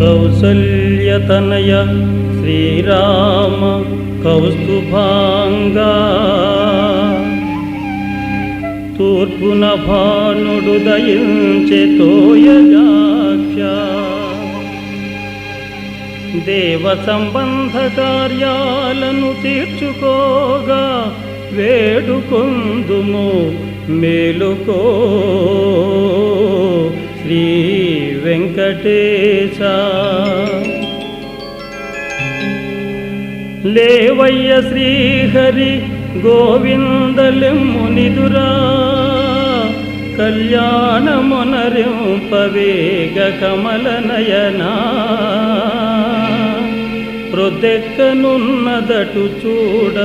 కౌసల్యతనయ శ్రీరామ కౌస్తుభాంగా తూర్పున భానుడు దయించే తోయజాక్ష దేవ సంబంధ కార్యాలను తీర్చుకోగా వేడుకొందుము మేలుకో శ్రీ వెంకటేశ. లేవయ్య శ్రీహరి గోవిందలెమ్మునిదురా కళ్యాణమునరింపవేగ కమల నయనా ప్రొద్దెక్కనున్నదటు చూడ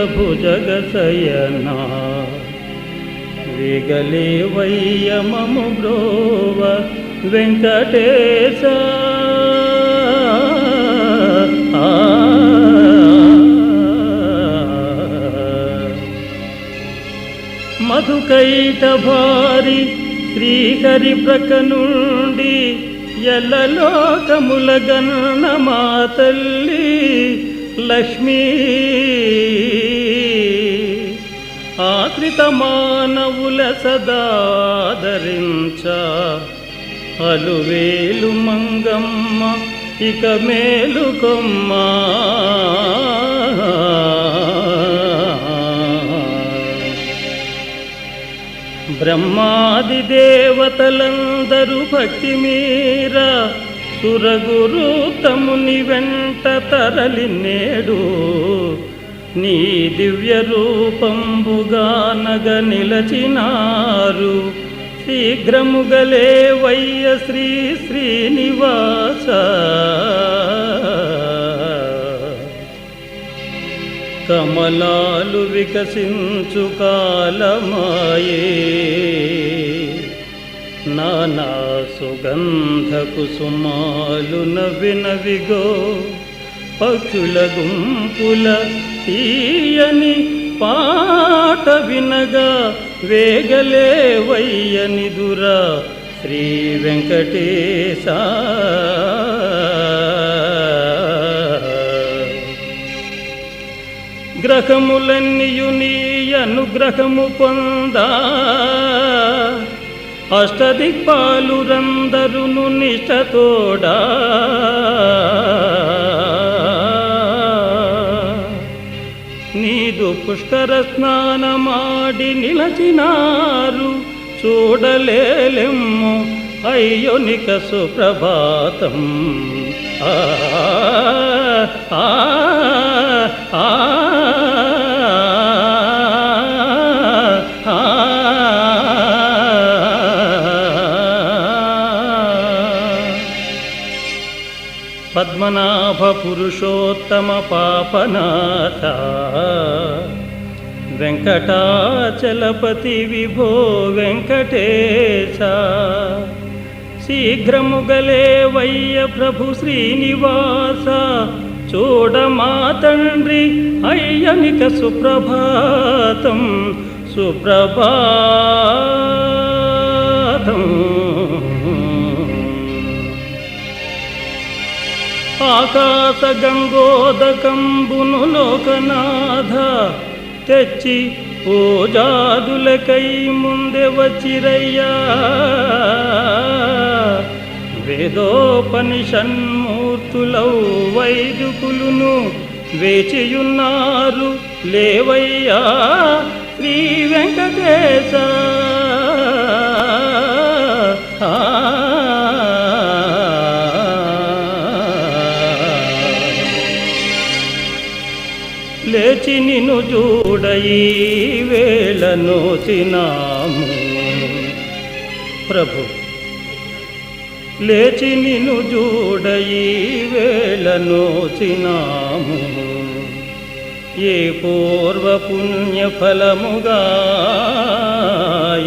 భుజగ సయనా వేగలేవయ్యమము బ్రోవ వెంకటేశ. మధుకైట భారి శ్రీహరి ప్రక నుండి ఎల్లలోకముల గన్న మా తల్లి లక్ష్మీ. ఆశ్రిత మానవుల సదాదరించ అలువేలు మంగమ్మ ఇక మేలుకొమ్మా బ్రహ్మాది దేవతలందరూ భక్తి మీర సురగురు తముని వెంట తరలి నేడు. నీ దివ్య రూపంబుగా నగ నిలచినారు శీఘ్రముగలే వయ్య శ్రీ శ్రీనివాస. కమలాలు వికసించు కాలమాయే. నానా సుగంధ కుసుమాలు నవి నవిగో పక్షుల గుంపుల తీయని పాట వినగా వేగలే వయ్యనిదురా శ్రీ వెంకటేశ. గ్రహములన్నీయు నీ అనుగ్రహము పొందా. అష్టదిక్పాలురందరును నిష్టతోడా ఐదు పుష్కర స్నానమాడి నిలచినారు చూడలేలెమ్ము అయ్యోనిక సుప్రభాతం ఆ ఆ ఆ పద్మనాభ పురుషోత్తమ పాపనాథ వెంకటాచలపతి విభో వెంకటేశ శీఘ్రముగలే వయ్య ప్రభు శ్రీనివాస చూడమా తండ్రి అయ్యనిక సుప్రభాతం సుప్రభాతం. ఆకాశ గంగోదకంబును లోకనాథ తెచ్చి పూజాదులకై ముందే వచ్చిరయ్యా. వేదోపనిషన్మూర్తులౌ వైదుకులును వేచియున్నారు లేవయ్యా శ్రీ వెంకటేశ. లేచి నిన్ను చూడయి వేళను తినాము. ప్రభు లేచి నిన్ను చూడయి వేళను తినాము. ఏ పూర్వ పుణ్య ఫలముగా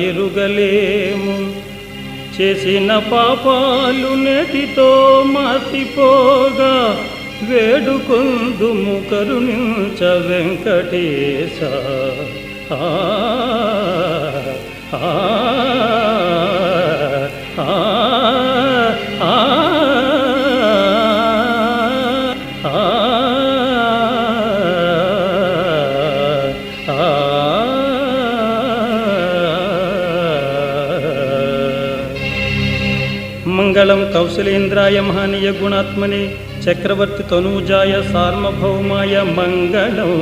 ఎరుగలేము. చేసిన పాపాలు నెటితో మసిపోగా వేడుకొందుము కరుణించ వెంకటేశ. ఆ, మంగళం కౌశలేంద్రాయ మహనీయ గుణాత్మనే చక్రవర్తి తనూజాయ సార్వభౌమాయ మంగళం.